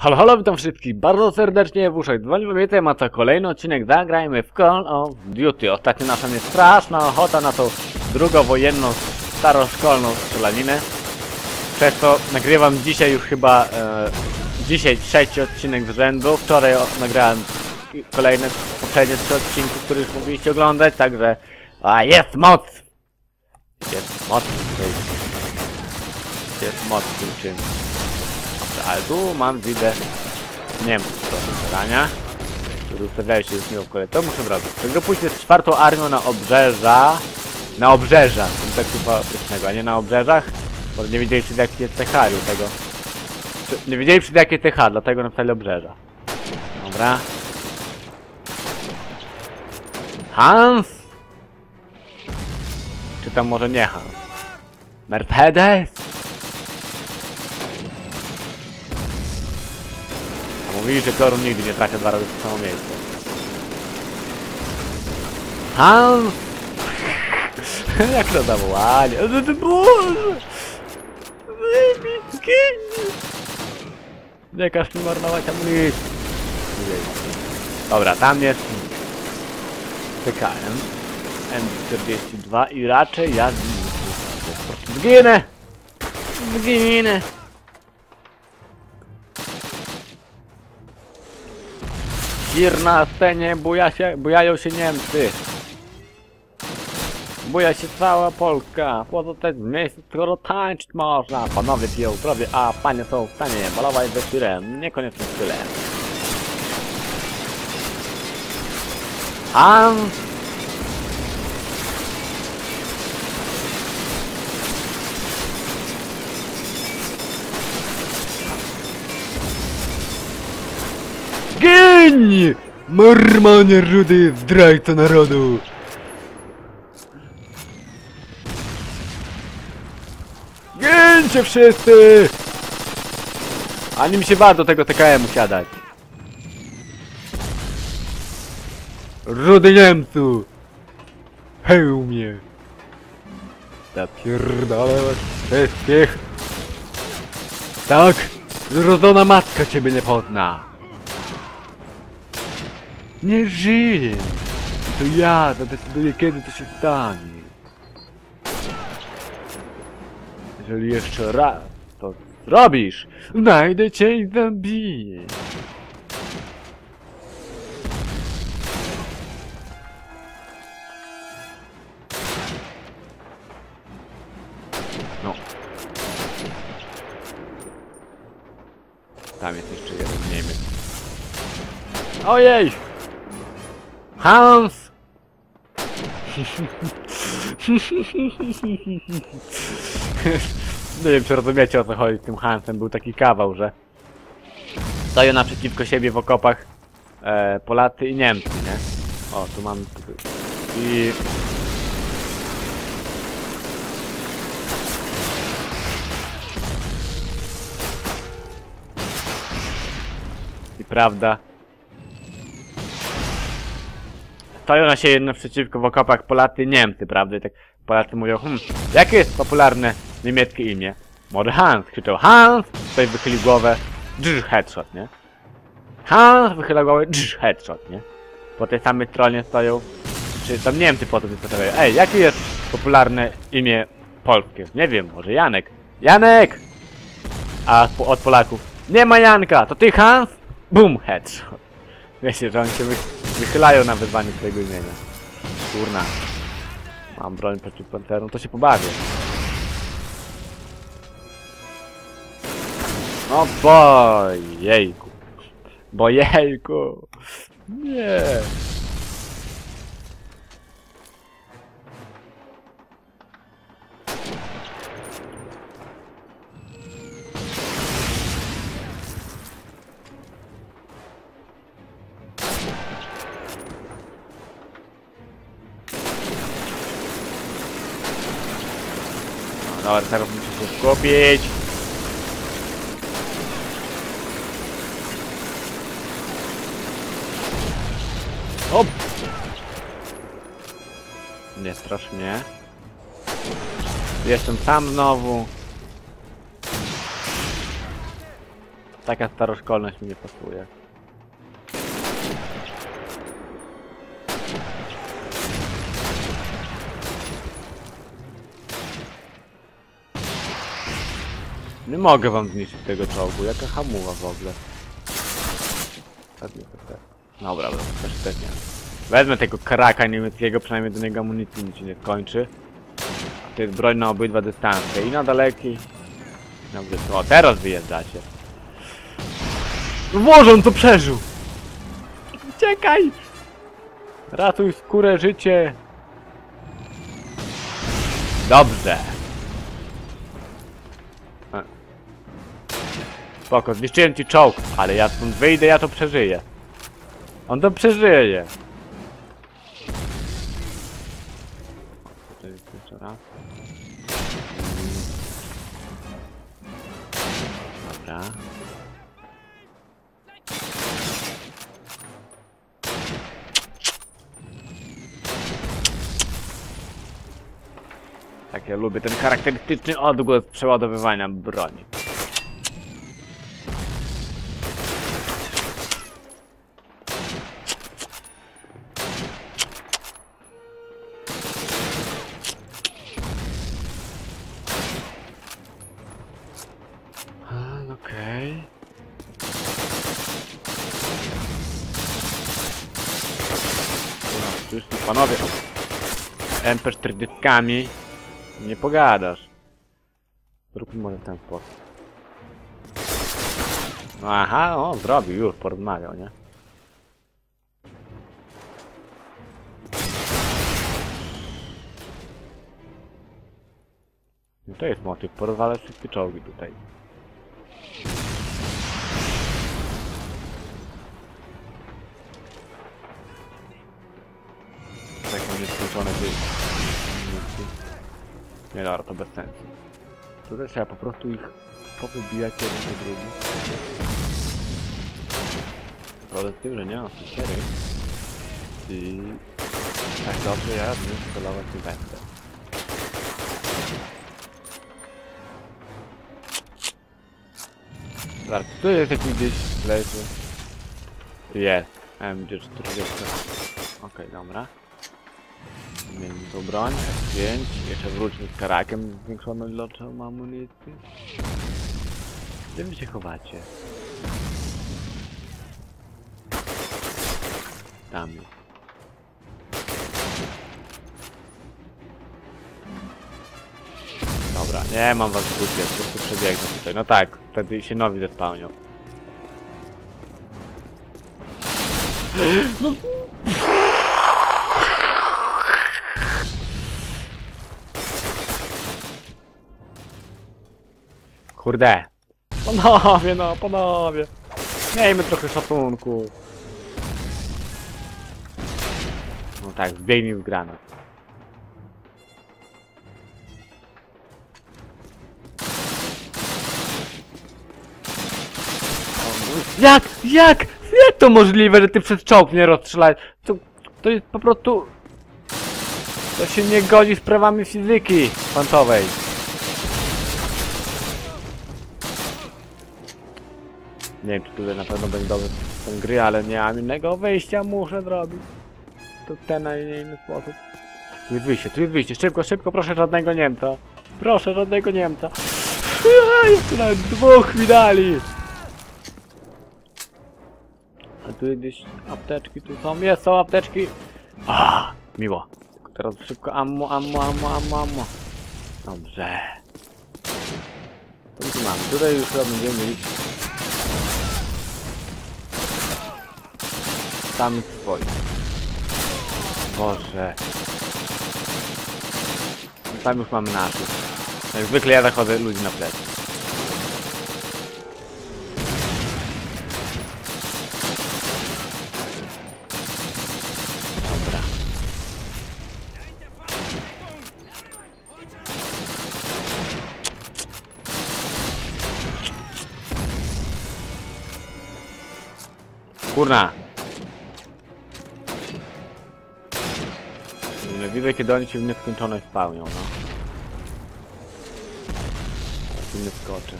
Halo, halo, witam wszystkich bardzo serdecznie w uszach dzwonimy temat to kolejny odcinek Zagrajmy w Call of Duty. Ostatnio nasza mnie straszna ochota na tą drugowojenną, staroszkolną strzelaninę. Przez to nagrywam dzisiaj już chyba, e, dzisiaj trzeci odcinek z rzędu. Wczoraj nagrałem kolejne, poprzednie trzy odcinki, które już mogliście oglądać, także a jest moc! Jest moc Jest moc w. Ale tu mam widzę Niemców do zadania, którzy ustawiają się już mi w kolei. To muszę zrobić. Tego pójść z czwartą armią na obrzeża. Na obrzeża, tym tekstu politycznego, a nie na obrzeżach. Bo nie wiedzieli przed jakie TH tego. Nie wiedzieli przed jakie TH, dlatego napisali obrzeża. Dobra. Hans? Czy tam może nie Hans? Mercedes? Mówili, że Torun nigdy nie trafia dwa razy w to samo miejsce. Hans! Jak to zawołanie? Boże! Epicki! Nie każ mi marnować amunicji. Dobra, tam jest PKM M42 i raczej ja zginę! Zginę! Tir na scenie, buja się, bujają się Niemcy. Buja się cała Polska. Pozostać w miejscu, skoro tańczyć można. Panowie piją zdrowie, a panie są w stanie malować ze stylem. Niekoniecznie stylem. Hans! Geń! Marmanie rudy, zdrajco narodu! Gięcie wszyscy! Ani mi się warto tego TKM usiadać. Rudy Niemcu! Hełmie! Zapierdolę was wszystkich! Tak! Zrodzona matka ciebie nie pozna! Nie żyję! To ja zadecyduję kiedy to się stanie. Jeżeli jeszcze raz to zrobisz, znajdę cię i zabiję. No. Tam jest jeszcze jeden Niemiec. Ojej! Hans! Nie wiem, czy rozumiecie o co chodzi z tym Hansem. Był taki kawał, że stoją naprzeciwko siebie w okopach e, Polacy i Niemcy, nie? O, tu mam... I... I prawda, stoją na siebie naprzeciwko w okopach Polacy i Niemcy, prawda? I tak Polacy mówią, hmm, jakie jest popularne niemieckie imię? Może Hans, krzyczał Hans, ktoś wychylił głowę, drz, headshot, nie? Hans wychyla głowę, drz, headshot, nie? Po tej samej stronie stoją, czy tam Niemcy po to wystawiają, ej, jakie jest popularne imię polskie? Nie wiem, może Janek. Janek! A od Polaków, nie ma Janka, to ty Hans? Boom, headshot. Wiecie, że oni się wychylają na wyzwanie swojego imienia. Kurna. Mam broń przeciwpancerną, to się pobawię. No bojejku. Bojejku. Nie. Dobra, teraz muszę się skupić. Hop! Nie strasz mnie. Jestem sam znowu. Taka staroszkolność mi nie pasuje. Nie mogę wam zniszczyć tego czołgu, jaka hamuwa w ogóle. Dobra, dobra, też też nie. Wezmę tego kraka niemieckiego, przynajmniej do niego amunicji nic się nie skończy. A to jest broń na obydwa dystanse, i na daleki, i na. O, teraz wyjeżdżacie. Włożą to przeżył! Uciekaj! Ratuj skórę, życie! Dobrze. Spoko, zniszczyłem ci czołg, ale ja stąd wyjdę, ja to przeżyję. On to przeżyje. Jeszcze. Dobra. Tak, ja lubię ten charakterystyczny odgłos przeładowywania broni. A, Okej. Tu panowie. MP40 nie pogadasz. Zróbmy może ten sposób. No aha, o, zrobił już, porozmawiał, nie? No to jest motyw, porozwalać wszystkie czołgi tutaj. Mam nieskończone gdzieś. Nie dobra, to bez sensu. Tutaj trzeba po prostu ich powybijać jeden do drugi. Problem w tym, że nie mam siekiery. I tak dobrze ja nim celować nie będę. Zaraz, tu jest jakiś gdzieś leży. Jest. MG40. Okej, dobra. Zmienimy tą broń. F5. Jeszcze wróćmy z karakiem z zwiększoną ilością amunicji. Gdzie wy się chowacie? Tam jest. Dobra, nie mam was w grupie, po prostu przebiegnę tutaj. No tak, wtedy się nowi zespałnią. Kurde. Panowie, no, panowie. Miejmy trochę szacunku. No tak, zdejmij w granat. Jak? Jak? Jak to możliwe, że ty przez czołg nie rozstrzelałeś? To, to jest po prostu... To się nie godzi z prawami fizyki kwantowej. Nie wiem, czy tutaj na pewno będzie dobry ten gry, ale nie mam innego wyjścia, muszę zrobić. To ten, a inny sposób. Tu jest wyjście, tu jest wyjście, szybko, szybko, proszę żadnego Niemca. Proszę żadnego Niemca. Ja, jeszcze nawet dwóch mi. A tu gdzieś apteczki, tu są, jest, są apteczki. A, miło. Teraz szybko ammo, ammo, ammo, ammo, ammo. Dobrze. To tu mamy, tutaj już będziemy mieli Tam swoi. Boże. Tam już mamy naszych. Jak zwykle ja zachodzę ludzi na plecy. Kurna! Widzę, kiedy oni się w nieskończoność spełnią, no. Nie skoczy.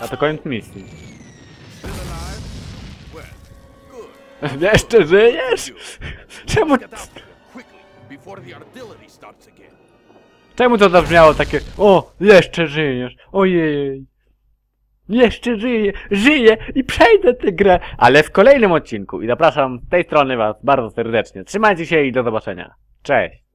A to koniec misji. Jeszcze żyjesz? Czemu, czemu to zabrzmiało takie O, jeszcze żyjesz, ojej. Jeszcze żyję, żyję i przejdę tę grę. Ale w kolejnym odcinku i zapraszam z tej strony was bardzo serdecznie. Trzymajcie się i do zobaczenia. Cześć.